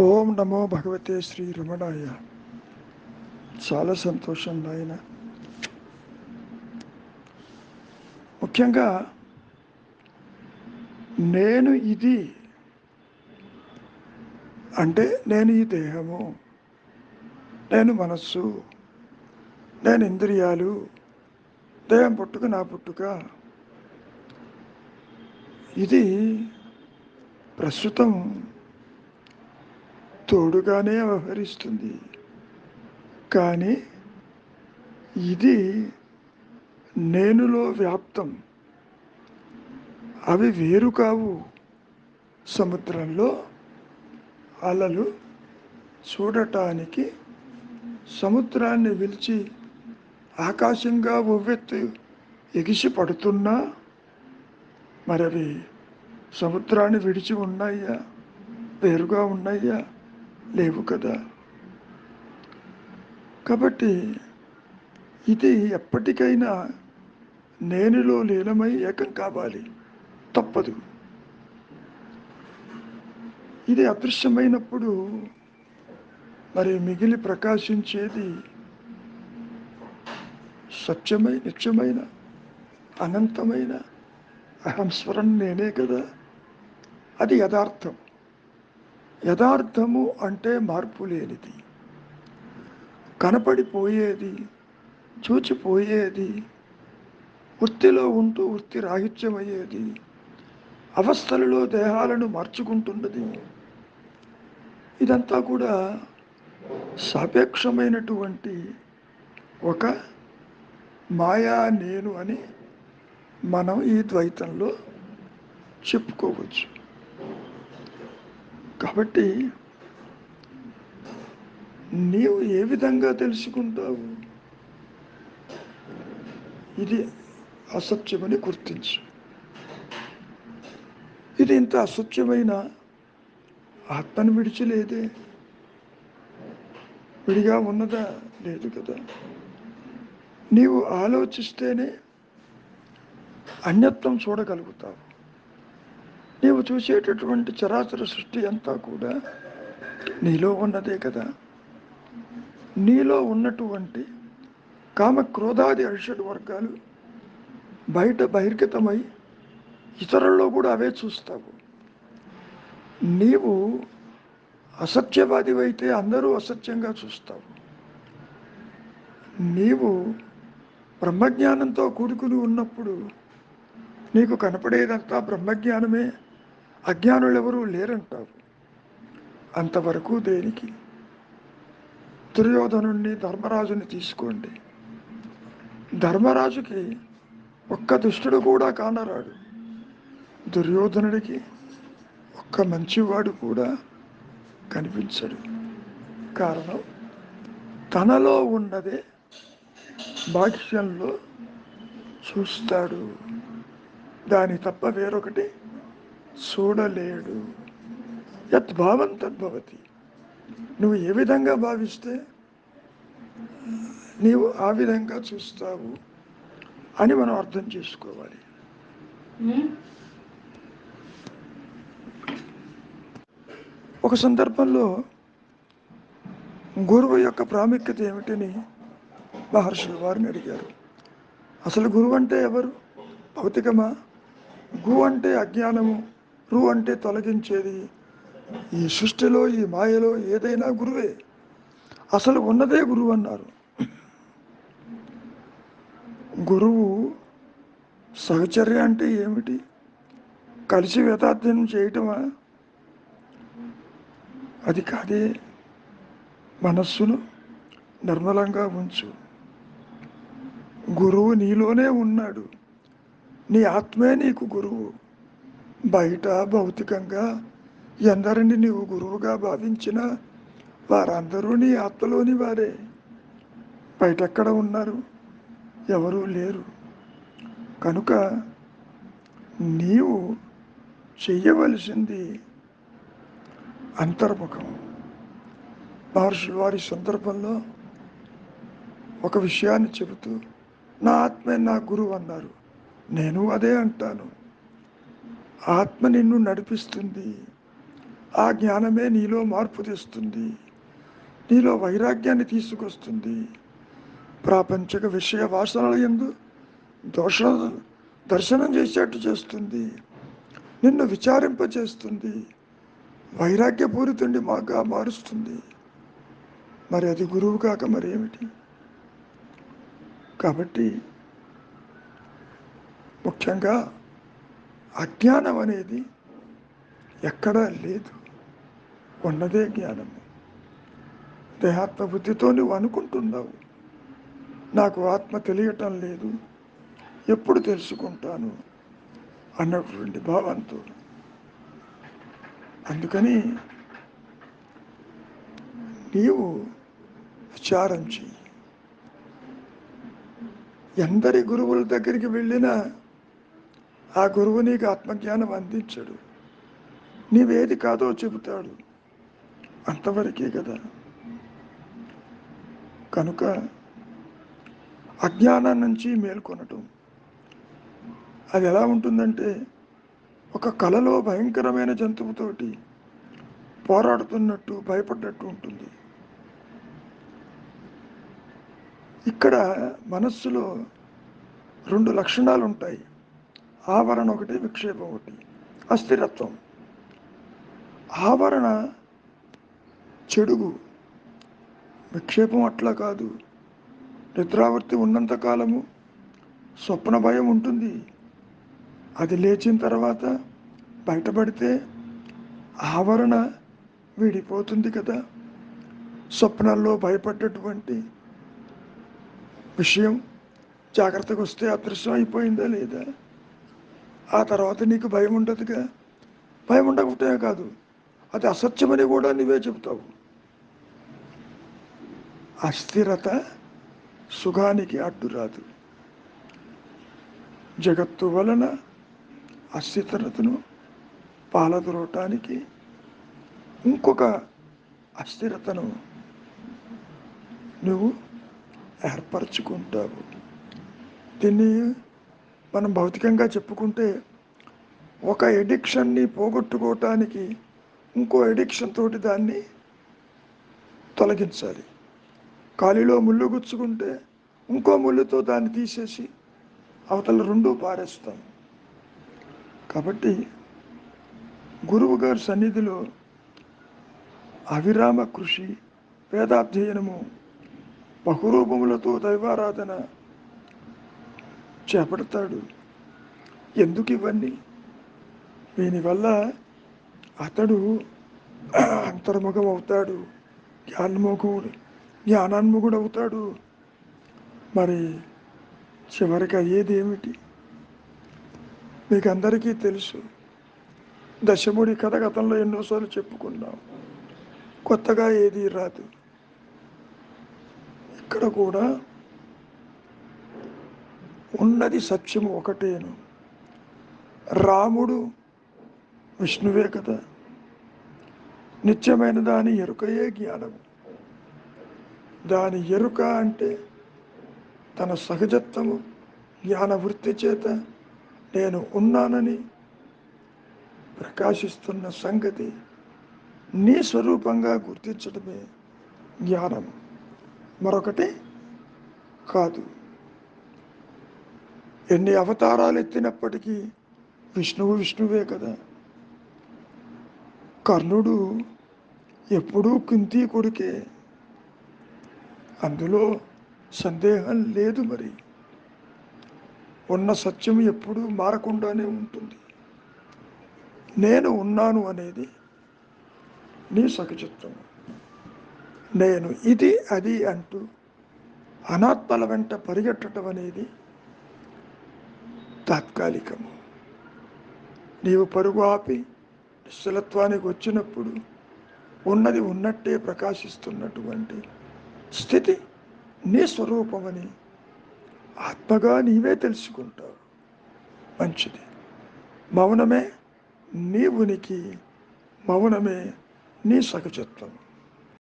ఓం నమో భగవతే శ్రీ రమణాయ. చాలా సంతోషం నాయన. ముఖ్యంగా నేను ఇది అంటే నేను ఈ దేహము నేను మనస్సు నేను ఇంద్రియాలు దేహం పుట్టుక నా పుట్టుక. ఇది ప్రస్తుతం తోడుగానే వ్యవహరిస్తుంది. కానీ ఇది నేనులో వ్యాప్తం. అవి వేరు కావు. సముద్రంలో అలలు చూడటానికి సముద్రాన్ని విలిచి ఆకాశంగా ఉవ్వెత్తు ఎగిసి పడుతున్నా. మరి సముద్రాన్ని విడిచి ఉన్నాయా? వేరుగా ఉన్నాయా? లేవు కదా. కాబట్టి ఇది ఎప్పటికైనా నేనులో లీనమై ఏకం కావాలి. తప్పదు. ఇది అదృశ్యమైనప్పుడు మరి మిగిలి ప్రకాశించేది సత్యమై నిత్యమైన అనంతమైన అహంస్వరం నేనే కదా. అది యథార్థం. యథార్థము అంటే మార్పు లేనిది. కనపడిపోయేది చూచిపోయేది వృత్తిలో ఉంటూ వృత్తి రాహిత్యమయ్యేది అవస్థలలో దేహాలను మార్చుకుంటున్నది. ఇదంతా కూడా సాపేక్షమైనటువంటి ఒక మాయా నేను అని మనం ఈ ద్వైతంలో చెప్పుకోవచ్చు. కాబట్టి నీవు ఏ విధంగా తెలుసుకుంటావు? ఇది అసత్యమని గుర్తించు. ఇది ఇంత అసత్యమైన ఆత్మను విడిచిలేదే. విడిగా ఉన్నదా? లేదు కదా. నీవు ఆలోచిస్తేనే అన్యత్వం చూడగలుగుతావు. నీవు చూసేటటువంటి చరాచర సృష్టి అంతా కూడా నీలో ఉన్నదే కదా. నీలో ఉన్నటువంటి కామ క్రోధాది అరిషడ్ వర్గాలు బయట బహిర్గతమై ఇతరుల్లో కూడా అవే చూస్తావు. నీవు అసత్యవాదివైతే అందరూ అసత్యంగా చూస్తావు. నీవు బ్రహ్మజ్ఞానంతో కూడుకుని ఉన్నప్పుడు నీకు కనపడేదంతా బ్రహ్మజ్ఞానమే. అజ్ఞానులు ఎవరూ లేరంటావు. అంతవరకు దేనికి? దుర్యోధనుణ్ణి ధర్మరాజుని తీసుకోండి. ధర్మరాజుకి ఒక్క దుష్టుడు కూడా కానరాడు. దుర్యోధనుడికి ఒక్క మంచివాడు కూడా కనిపించడు. కారణం తనలో ఉన్నదే భాష్యంలో చూస్తాడు. దాని తప్ప వేరొకటి చూడలేడు. యద్భావం తద్భవతి నువ్వు ఏ విధంగా భావిస్తే నీవు ఆ విధంగా చూస్తావు అని మనం అర్థం చేసుకోవాలి. ఒక సందర్భంలో గురువు యొక్క ప్రాముఖ్యత ఏమిటని మహర్షులు వారిని అడిగారు. అసలు గురువు అంటే ఎవరు? భౌతికమా? గు అంటే అజ్ఞానము? రు అంటే తొలగించేది. ఈ సృష్టిలో ఈ మాయలో ఏదైనా గురువే. అసలు ఉన్నదే గురువు అన్నారు. గురువు సహచర్య అంటే ఏమిటి? కలిసి వేదాధ్యయనం చేయటమా? అది కాదే. మనస్సును నిర్మలంగా ఉంచు. గురువు నీలోనే ఉన్నాడు. నీ ఆత్మే నీకు గురువు. బయట భౌతికంగా ఎందరిని నీవు గురువుగా భావించినా వారందరూ నీ ఆత్మలోని వారే. బయట ఎక్కడ ఉన్నారు? ఎవరూ లేరు. కనుక నీవు చెయ్యవలసింది అంతర్ముఖం. మహర్షి వారి సందర్భంలో ఒక విషయాన్ని చెబుతూ నా ఆత్మే నా గురువు అన్నారు. నేను అదే అంటాను. ఆత్మ నిన్ను నడిపిస్తుంది. ఆ జ్ఞానమే నీలో మార్పు తెస్తుంది. నీలో వైరాగ్యాన్ని తీసుకొస్తుంది. ప్రాపంచిక విషయ వాసనల ఎందు దోష దర్శనం చేసేట్టు చేస్తుంది. నిన్ను విచారింపచేస్తుంది. వైరాగ్యపూరితుండి మాగా మారుస్తుంది. మరి అది గురువు కాక మరేమిటి? కాబట్టి ముఖ్యంగా అజ్ఞానం అనేది ఎక్కడా లేదు. ఉన్నదే జ్ఞానము దేహాత్మ బుద్ధితో నువ్వు అనుకుంటున్నావు. నాకు ఆత్మ తెలియటం లేదు. ఎప్పుడు తెలుసుకుంటాను? అన్నటువంటి భావంతో. అందుకని నీవు విచారం చెయ్యి. ఎందరి గురువుల దగ్గరికి వెళ్ళినా ఆ గురువు నీకు ఆత్మజ్ఞానం అందించడు. నీవేది కాదో చెబుతాడు. అంతవరకే కదా. కనుక అజ్ఞానం నుంచి మేల్కొనటం. అది ఎలా ఉంటుందంటే ఒక కలలో భయంకరమైన జంతువుతోటి పోరాడుతున్నట్టు భయపడ్డట్టు ఉంటుంది. ఇక్కడ మనస్సులో రెండు లక్షణాలు ఉంటాయి ఆవరణ ఒకటి విక్షేపం ఒకటి అస్థిరత్వం. ఆవరణ చెడుగు. విక్షేపం అట్లా కాదు. నిద్రావృత్తి ఉన్నంత కాలము స్వప్న భయం ఉంటుంది. అది లేచిన తర్వాత బయటపడితే ఆవరణ విడిపోతుంది కదా. స్వప్నాల్లో భయపడ్డటువంటి విషయం జాగ్రత్తగా వస్తే అదృశ్యం అయిపోయిందా లేదా? ఆ తర్వాత నీకు భయం ఉండదుగా. భయం ఉండకపోతే కాదు. అది అసత్యమని కూడా నువ్వే చెబుతావు. అస్థిరత సుఖానికి అడ్డు రాదు. జగత్తు వలన అస్థిరతను పాలదొరవటానికి ఇంకొక అస్థిరతను నువ్వు ఏర్పరచుకుంటావు. దీన్ని మనం భౌతికంగా చెప్పుకుంటే ఒక ఎడిక్షన్ని పోగొట్టుకోవటానికి ఇంకో ఎడిక్షన్ తోటి దాన్ని తొలగించాలి. కాలిలో ముళ్ళు గుచ్చుకుంటే ఇంకో ముళ్ళుతో దాన్ని తీసేసి అవతల రెండు పారేస్తాం. కాబట్టి గురువు గారి సన్నిధిలో అవిరామ కృషి వేదాధ్యయనము బహురూపములతో దైవారాధన చేపడతాడు. ఎందుకు ఇవన్నీ? దీనివల్ల అతడు అంతర్ముఖం అవుతాడు. జ్ఞానముఖుడు జ్ఞానాన్ముఖుడు అవుతాడు మరి చివరికి అయ్యేది ఏమిటి మీకు అందరికీ తెలుసు. దశముడి కథ గతంలో ఎన్నోసార్లు చెప్పుకున్నాం. కొత్తగా ఏది రాదు. ఇక్కడ కూడా ఉన్నది సత్యము ఒకటేను. రాముడు విష్ణువే కదా. నిత్యమైన దాని ఎరుకయే జ్ఞానము. దాని ఎరుక అంటే తన సహజత్వము జ్ఞాన వృత్తి చేత నేను ఉన్నానని ప్రకాశిస్తున్న సంగతి నీ స్వరూపంగా గుర్తించడమే జ్ఞానం మరొకటి కాదు. ఎన్ని అవతారాలు ఎత్తినప్పటికీ విష్ణువు విష్ణువే కదా. కర్ణుడు ఎప్పుడూ కుంతి కొడుకే. అందులో సందేహం లేదు మరి. ఉన్న సత్యం ఎప్పుడూ మారకుండానే ఉంటుంది. నేను ఉన్నాను అనేది నీ సహజత్వం. నేను ఇది అది అంటూ అనాత్మల వెంట పరిగెట్టడం అనేది తాత్కాలికము. నీవు పరుగు ఆపి నిశ్చలత్వానికి వచ్చినప్పుడు ఉన్నది ఉన్నట్టే ప్రకాశిస్తున్నటువంటి స్థితి నీ స్వరూపమని ఆత్మగా నీవే తెలుసుకుంటావు. మంచిది. మౌనమే నీ ఉనికి మౌనమే నీ సహజత్వము.